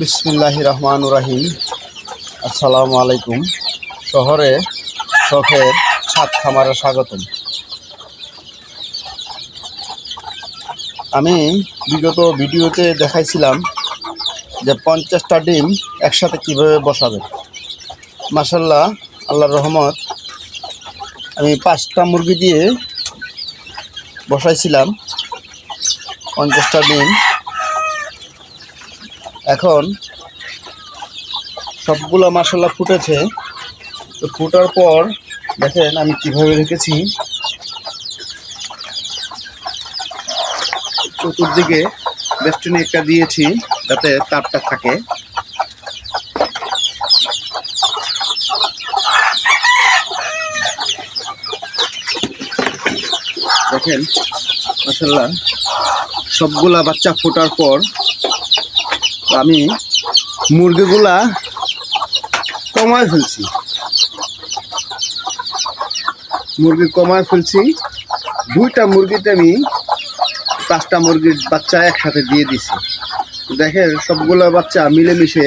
বিসমিল্লাহ রহমান রাহিম আসসালামু আলাইকুম শহরে শখের ছাদ খামারে স্বাগতম। আমি বিগত ভিডিওতে দেখাইছিলাম যে পঞ্চাশটা ডিম একসাথে কীভাবে বসাবে। মাসাল্লাহ আল্লাহর রহমত, আমি পাঁচটা মুরগি দিয়ে বসাইছিলাম। পঞ্চাশটা ডিম এখন সবগুলো মাসাল্লাহ ফুটেছে। তো ফুটার পর দেখেন আমি কীভাবে রেখেছি। চতুর্দিকে বেষ্টনী একটা দিয়েছি যাতে তারটা থাকে। দেখেন মাসাল্লাহ সবগুলা বাচ্চা ফোটার পর আমি মুরগিগুলা কমায় ফেলছি। মুরগি কমায় ফেলছি। দুইটা মুরগিতে আমি পাঁচটা মুরগির বাচ্চা একসাথে দিয়ে দিছি। দেখেন, সবগুলো বাচ্চা মিলেমিশে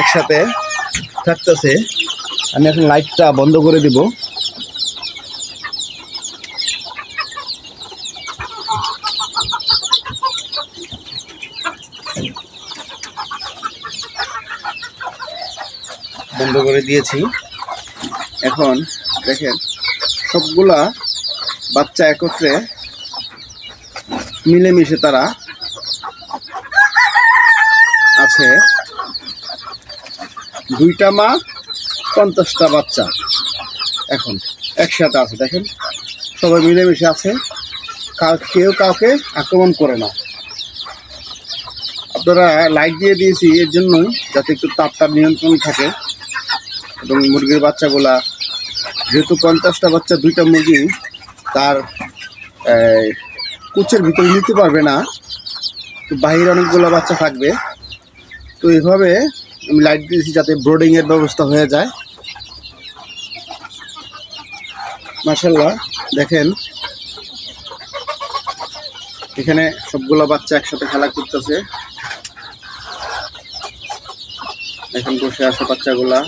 একসাথে থাকতেছে। আমি এখন লাইটটা বন্ধ করে দিব। বন্ধ করে দিয়েছি। এখন দেখেন, সবগুলা বাচ্চা একত্রে মিলেমিশে তারা আছে। দুইটা মা, পঞ্চাশটা বাচ্চা এখন একসাথে আছে। দেখেন, সবাই মিলেমিশে আছে। কাউ- কেউ কাউকে আক্রমণ করে না। আপনারা লাইট দিয়ে দিয়েছি এর জন্যই, যাতে একটু তাপটা নিয়ন্ত্রণ থাকে। এবং মুরগির বাচ্চাগুলা, যেহেতু পঞ্চাশটা বাচ্চা, দুইটা মুরগি, তার কুচের ভিতরে নিতে পারবে না, তো বাহিরে অনেকগুলো বাচ্চা থাকবে। তো এইভাবে আমি লাইট দিয়েছি যাতে ব্রোডিংয়ের ব্যবস্থা হয়ে যায়। মার্শাল্লাহ দেখেন। এখানে সবগুলো বাচ্চা একসাথে খেলা করতেছে। এখন বসে আছে বাচ্চাগুলা।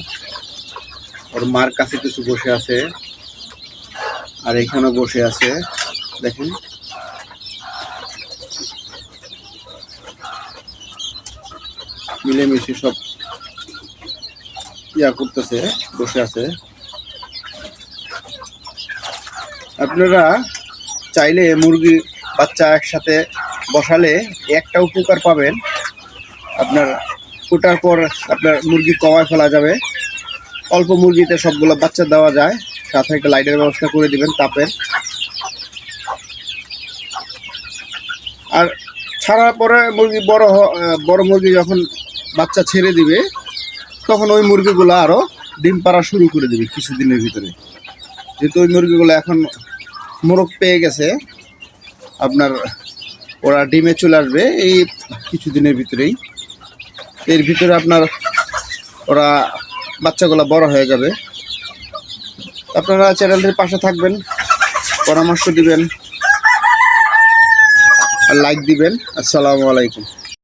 ওর মার কাছে কিছু বসে আছে। আর এখানেও বসে আছে। দেখেন। মিলেমিশে সব ইয়া করতেছে, বসে আছে। আপনারা চাইলে মুরগি বাচ্চা একসাথে বসালে একটা উপকার পাবেন। আপনার ফুটার পর আপনার মুরগি কমায় ফেলা যাবে। অল্প মুরগিতে সবগুলো বাচ্চা দেওয়া যায়। সাথে একটা লাইটের ব্যবস্থা করে দিবেন তাপের। আর ছাড়ার পরে মুরগি বড় বড় মুরগি যখন বাচ্চা ছেড়ে দিবে, তখন ওই মুরগিগুলো আরও ডিম পাড়া শুরু করে দেবে কিছুদিনের ভিতরে। যেহেতু ওই মুরগিগুলো এখন মোরগ পেয়ে গেছে, আপনার ওরা ডিমে চলে আসবে এই কিছুদিনের ভিতরেই। এর ভিতরে আপনার ওরা বাচ্চাগুলো বড় হয়ে যাবে। আপনারা চ্যানেলটির পাশে থাকবেন, পরামর্শ দিবেন আর লাইক দিবেন। আসসালামু আলাইকুম।